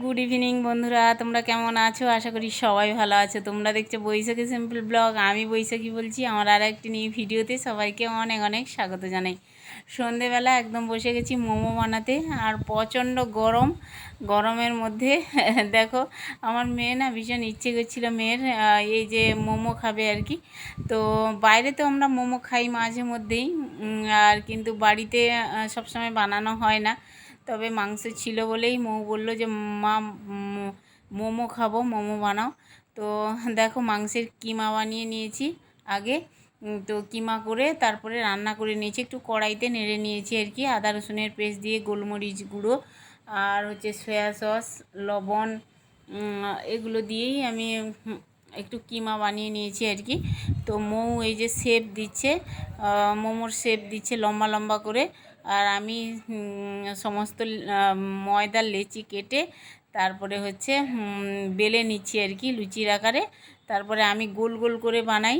Good evening বন্ধুরা। তোমরা কেমন আছো? আশা করি সবাই ভালো আছো। তোমরা দেখছ বৈশাখী সিম্পল ব্লগ। আমি বৈশাখী বলছি। আমার আর একটি নিউ ভিডিওতে সবাইকে অনেক অনেক স্বাগত জানাই। সন্ধেবেলা একদম বসে গেছি মোমো বানাতে। আর প্রচণ্ড গরম। গরমের মধ্যে, দেখো, আমার মেয়ে না ভীষণ ইচ্ছে করছিল মেয়ের এই যে মোমো খাবে আর কি। তো বাইরে তো আমরা মোমো খাই মাঝে মধ্যেই। আর কিন্তু বাড়িতে সবসময় বানানো হয় না। তবে মাংস ছিল বলেই মৌ বলল যে, মা মোমো খাব, মোমো বানাও। তো দেখো মাংসের কিমা বানিয়ে নিয়েছি আগে। তো কিমা করে তারপরে রান্না করে নিয়েছি। একটু কড়াইতে নেড়ে নিয়েছি আর কি। আদা, রসুনের পেস্ট দিয়ে গোলমরিচ গুঁড়ো আর হচ্ছে সয়া সস, লবণ এগুলো দিয়েই আমি একটু কিমা বানিয়ে নিয়েছি আর কি। তো মৌ এই যে শেপ দিচ্ছে মোমোর শেপ দিচ্ছে লম্বা লম্বা করে। আর আমি সমস্ত ময়দার লেচি কেটে তারপরে হচ্ছে বেলে নিচ্ছি আর কি লুচির আকারে। তারপরে আমি গোল গোল করে বানাই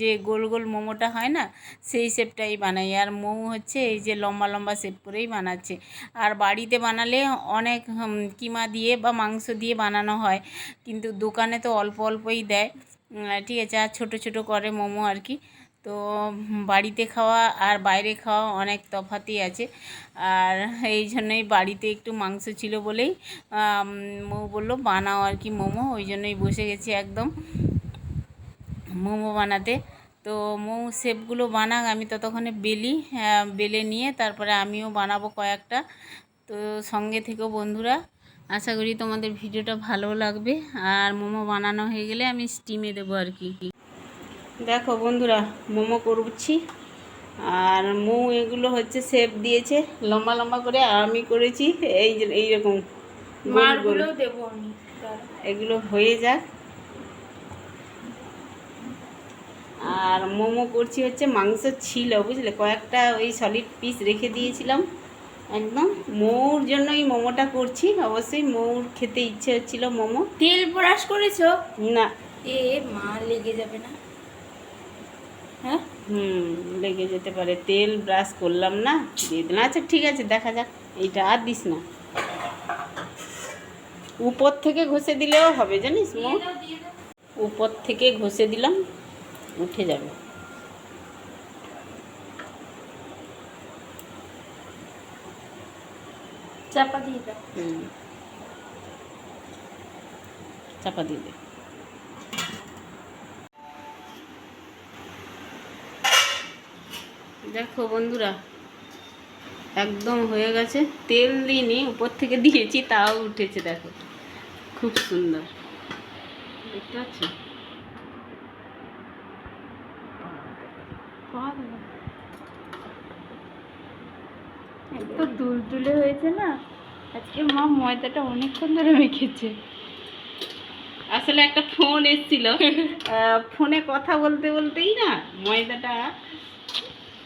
যে গোল গোল মোমোটা হয় না, সেই শেপটাই বানাই। আর মোমো হচ্ছে এই যে লম্বা লম্বা শেপ করেই বানাচ্ছে। আর বাড়িতে বানালে অনেক কিমা দিয়ে বা মাংস দিয়ে বানানো হয়, কিন্তু দোকানে তো অল্প অল্পই দেয়। ঠিক আছে, আর ছোটো ছোটো করে মোমো আর কি। তো বাড়িতে খাওয়া আর বাইরে খাওয়া অনেক তফাতই আছে। আর এই জন্যই বাড়িতে একটু মাংস ছিল বলেই মৌ বলল, বানাও আর কি মোমো। ওই জন্যই বসে গেছি একদম মোমো বানাতে। তো মোমো শেপগুলো বানাক, আমি ততক্ষণে বেলি বেলে নিয়ে তারপরে আমিও বানাবো কয়েকটা। তো, সঙ্গে থেকেও বন্ধুরা, আশা করি তোমাদের ভিডিওটা ভালো লাগবে। আর মোমো বানানো হয়ে গেলে আমি স্টিমে দেবো আর কি। দেখো বন্ধুরা মোমো করছি। আর মৌ এগুলো হচ্ছে শেপ দিয়েছে লম্বা লম্বা করে আর আমি করেছি এই যে এইরকম এগুলো হয়ে যাক। আর মোমো করছি হচ্ছে মাংস ছিল বুঝলে? কয়েকটা ওই সলিড পিস রেখে দিয়েছিলাম একদম। মৌর জন্য এই মোমোটা করছি অবশ্যই মৌর খেতে ইচ্ছে হচ্ছিল মোমো। তেল ব্রাশ করেছ? না। এ মা লেগে যাবে না। হ্যাঁ? হুম লেগে যেতে পারে। তেল ব্রাশ করলাম না দিয়ে দিলাম। আচ্ছা ঠিক আছে দেখা যাক। এইটা আর দিস না। উপর থেকে ঘষে দিলেও হবে জানিস মৌ? উপর থেকে ঘষে দিলাম উঠে যাবে। চাপা দিয়ে দাও। হুম। চাপা দিয়ে দে। দেখো বন্ধুরা একদম হয়ে গেছে। তেল দিইনি উপর থেকে দিয়েছি তাও উঠেছে দেখো। খুব সুন্দর। দেখতে পাচ্ছ? এত হয়েছে না? আজকে মা ময়দাটা অনেকক্ষণ ধরে মেখেছে। আসলে একটা ফোন এসেছিল। ফোনে কথা বলতে বলতেই না ময়দাটা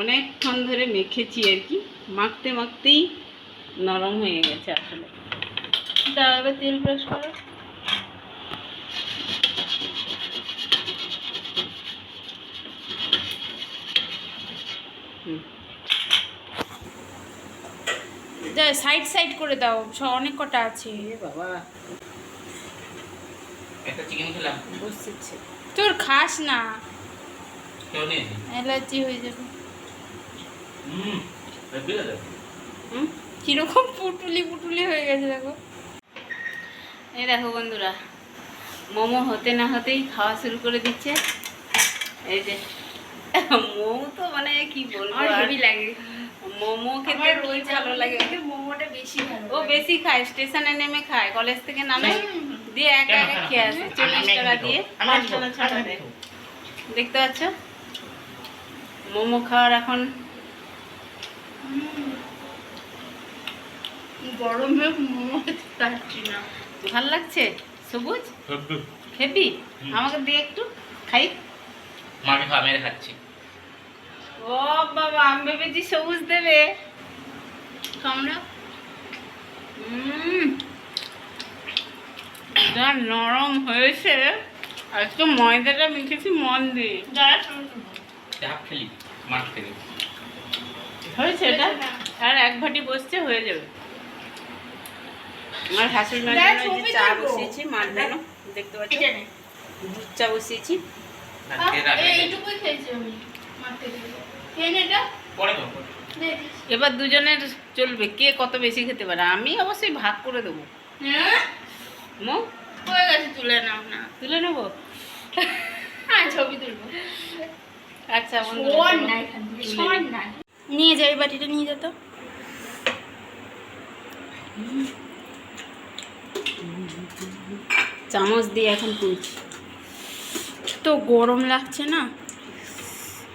অনেকক্ষণ ধরে মেখেছি আর কি। মাখতে মাখতেই নরম হয়ে গেছে আসলে। দাও এবার তেল ব্রাশ করো। যা সাইড সাইড করে দাও অনেক কটা আছে। বাবা। একটা চিকেন খেলাম। বসেছে। তোর খাস না। অ্যালার্জি হয়ে যাবে। কীরকম পুটুলি পুটুলি হয়ে গেছে দেখো। এই দেখো বন্ধুরা মোমো হতে না হতেই খাওয়া শুরু করে দিচ্ছে। এই যে মোমো তো মানে কি বলব হেভি লাগে। মোমো খেতে রোজ ভালো লাগে। মোমোটা বেশি ভালো ও বেশি খায় স্টেশনে নেমে খায় কলেজ থেকে নামে দিয়ে একা একা খেয়ে আসে চল্লিশ টাকা দেয়। দেখতে পাচ্ছ? মোমো খাওয়ার এখন গরমে মোমো পারছি না। ভালো লাগছে? সবুজ? হেভি? আমাকে দিয়ে একটু খাই। মেরে খাচ্ছি। ও বাবা আমি ভেবেছি সবুজ দেবে। উম, যা নরম হয়েছে। আজকে ময়দাটা মেখেছি মন দিয়ে খেলি মাছ থেকে হয়েছে এটা? আর এক ভাটি বসছে হয়ে যাবে। আমার শাশুড়ি মার জন্য এই যে চা বসিয়েছি মার জন্য দেখতে পাচ্ছি? দুধ চা বসিয়েছি। এবার দুজনের চলবে কে কত বেশি খেতে পারে? আমি অবশ্যই ভাগ করে দেবো। হ্যাঁ? মো? হয়ে গেছে তুলে নাও না। তুলে নেব? হ্যাঁ ছবি তুলবো। আচ্ছা বন্ধুরা, নিয়ে যাই বাটিটা নিয়ে যেত চামচ দিয়ে এখন তুলছি তো গরম লাগছে না?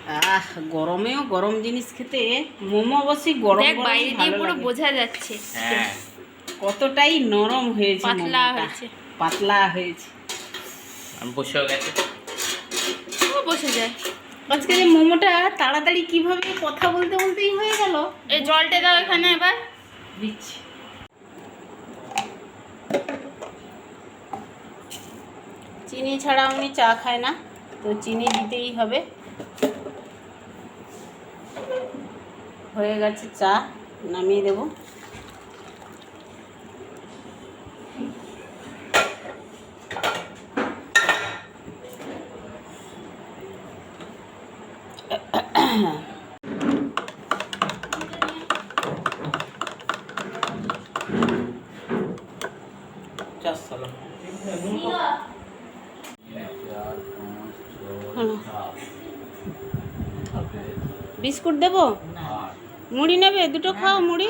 আহ গরমেও গরম জিনিস খেতে মোমো অবশ্যই গরম বাইরে দিয়ে পুরো বোঝা যাচ্ছে। হ্যাঁ। কতটাই নরম হয়েছে পাতলা। হয়েছে। পাতলা হয়েছে। আমি বসেও গেছি। ও বসে যায়। আজকে যে মোমোটা তাড়াতাড়ি কীভাবে কথা বলতে বলতেই হয়ে গেল। এই জলটা দাও এখানে এবার। দিচ্ছি। চিনি ছাড়া উনি চা খায় না তো চিনি দিতেই হবে। হয়ে গেছে চা নামিয়ে দেবো। চা ষোলো বিস্কুট দেবো? মুড়ি নেবে? দুটো খাও মুড়ি।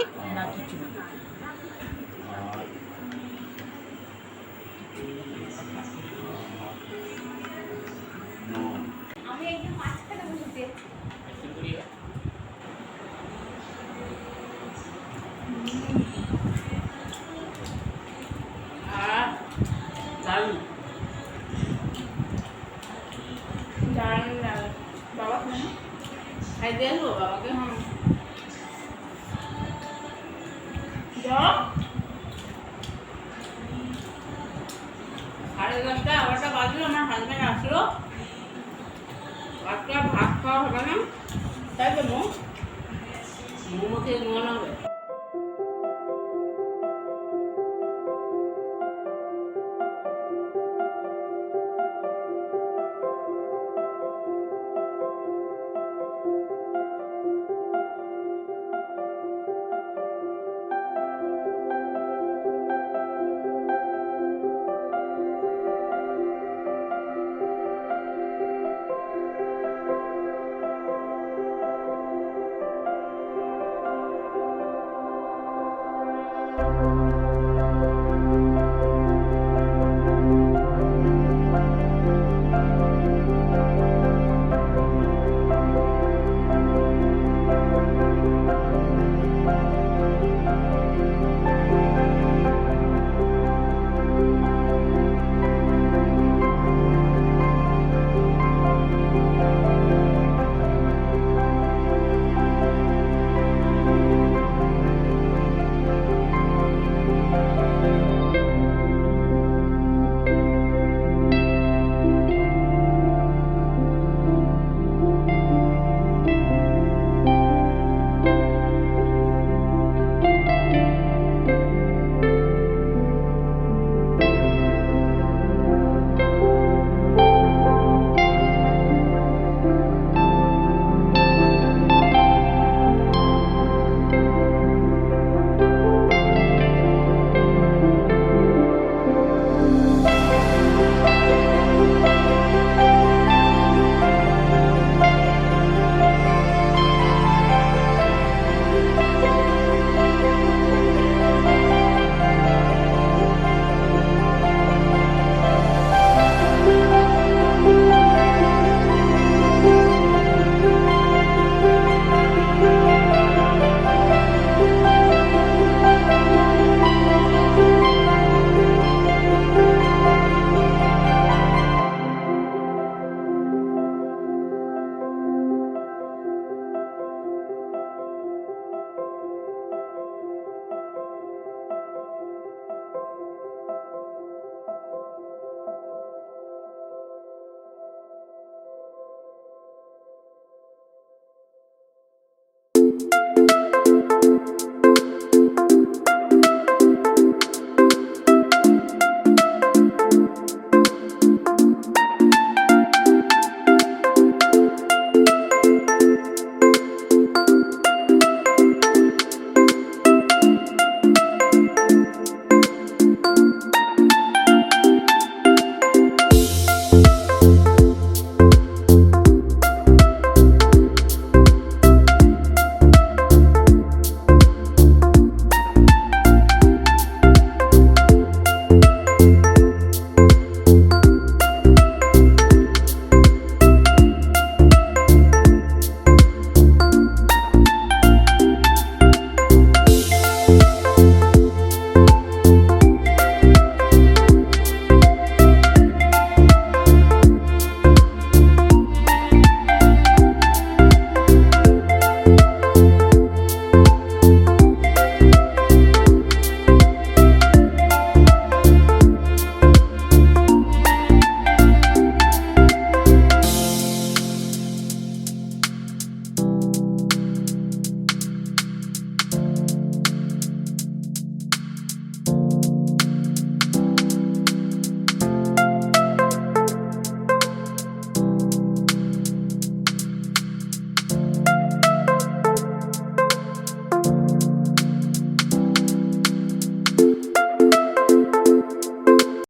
সাড়ে আমার হাজব্যান্ড আসলো। ভাত খাওয়া হবে না। তাই তো মোমো খেয়ে ঘুমানো হবে।